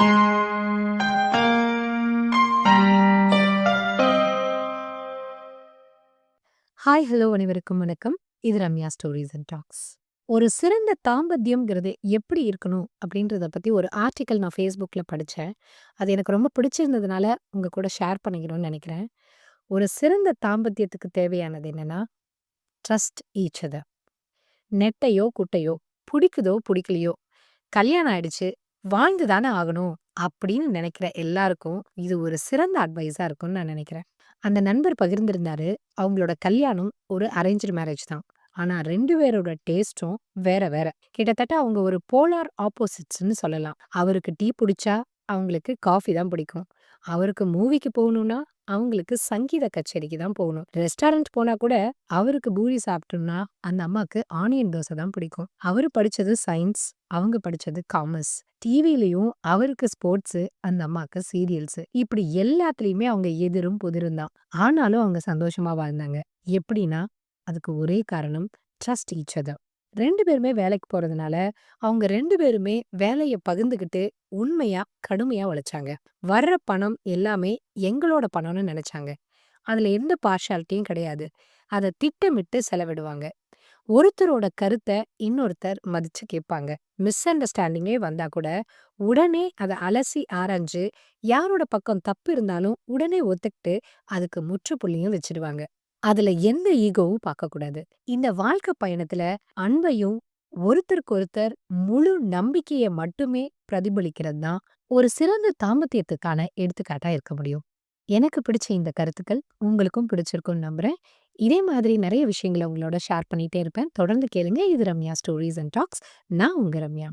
Hi hello அனைவருக்கும் வணக்கம். இது ரம்யா ஸ்டோரிஸ் அண்ட் டாக்ஸ் ஒரு சிறந்த தாம்பத்தியம்ங்கிறது எப்படி இருக்கணும் அப்படின்றத பற்றி ஒரு ஆர்டிக்கல் நான் ஃபேஸ்புக்கில் படித்தேன் அது எனக்கு ரொம்ப பிடிச்சிருந்ததுனால உங்கள் கூட ஷேர் பண்ணிக்கணும்னு நினைக்கிறேன். ஒரு சிறந்த தாம்பத்தியத்துக்கு தேவையானது என்னென்னா ட்ரஸ்ட் ஈச் அதர் நெட்டையோ குட்டையோ பிடிக்குதோ பிடிக்கலையோ கல்யாணம் ஆயிடுச்சு வாழ்ந்து தானே ஆகணும் அப்படின்னு நினைக்கிற எல்லாருக்கும் இது ஒரு சிறந்த அட்வைஸா இருக்கும்னு நான் நினைக்கிறேன். அந்த நண்பர் பகிர்ந்திருந்தாரு அவங்களோட கல்யாணம் ஒரு அரேஞ்சு மேரேஜ் தான். ஆனா ரெண்டு பேரோட டேஸ்டும் வேற வேற. கிட்டத்தட்ட அவங்க ஒரு போலார் ஆப்போசிட்ஸ்னு சொல்லலாம். அவருக்கு டீ பிடிச்சா அவங்களுக்கு காஃபி தான் பிடிக்கும். அவருக்கு மூவிக்கு போகணும்னா அவங்களுக்கு சங்கீத கச்சேரிக்கு தான் போகணும். ரெஸ்டாரண்ட் போனா கூட அவருக்கு பூரி சாப்பிட்டோம்னா அந்த அம்மாக்கு ஆனியன் தோசை தான் பிடிக்கும். அவரு படிச்சது சயின்ஸ் அவங்க படிச்சது காமர்ஸ். டிவிலையும் அவருக்கு ஸ்போர்ட்ஸ் அந்த அம்மாக்கு சீரியல்ஸ். இப்படி எல்லாத்துலயுமே அவங்க எதிரும் புதிரும் தான். ஆனாலும் அவங்க சந்தோஷமா வாழ்ந்தாங்க. எப்படின்னா அதுக்கு ஒரே காரணம் ட்ரஸ்ட் ஈச் அதர் ரெண்டு பேருமே வேலைக்கு போறதுனால அவங்க ரெண்டு பேருமே வேலைய பகிர்ந்துக்கிட்டு உண்மையா கடுமையா உழைச்சாங்க. வர்ற பணம் எல்லாமே எங்களோட பணம்னு நினைச்சாங்க. அதுல எந்த பார்ஷாலிட்டியும் கிடையாது. அதை திட்டமிட்டு செலவிடுவாங்க. ஒருத்தரோட கருத்தை இன்னொருத்தர் மதிச்சு கேட்பாங்க. மிஸ் அண்டர்ஸ்டாண்டிங்கே வந்தா கூட உடனே அதை அலசி ஆராய்ஞ்சு யாரோட பக்கம் தப்பு இருந்தாலும் உடனே ஒத்துக்கிட்டு அதுக்கு முற்றுப்புள்ளியும் வச்சிடுவாங்க. அதுல எந்த ஈகோவும் பார்க்கக்கூடாது. இந்த வாழ்க்கை பயணத்துல அன்பையும் ஒருத்தருக்கு ஒருத்தர் முழு நம்பிக்கைய மட்டுமே பிரதிபலிக்கிறது தான் ஒரு சிறந்த தாம்பத்தியத்துக்கான எடுத்துக்காட்டா இருக்க முடியும். எனக்கு பிடிச்ச இந்த கருத்துக்கள் உங்களுக்கும் பிடிச்சிருக்கும்னு நம்புறேன். இதே மாதிரி நிறைய விஷயங்களை உங்களோட ஷேர் பண்ணிட்டே இருப்பேன். தொடர்ந்து கேளுங்க. இது ரம்யா ஸ்டோரிஸ் அண்ட் டாக்ஸ். நான் உங்க ரம்யா.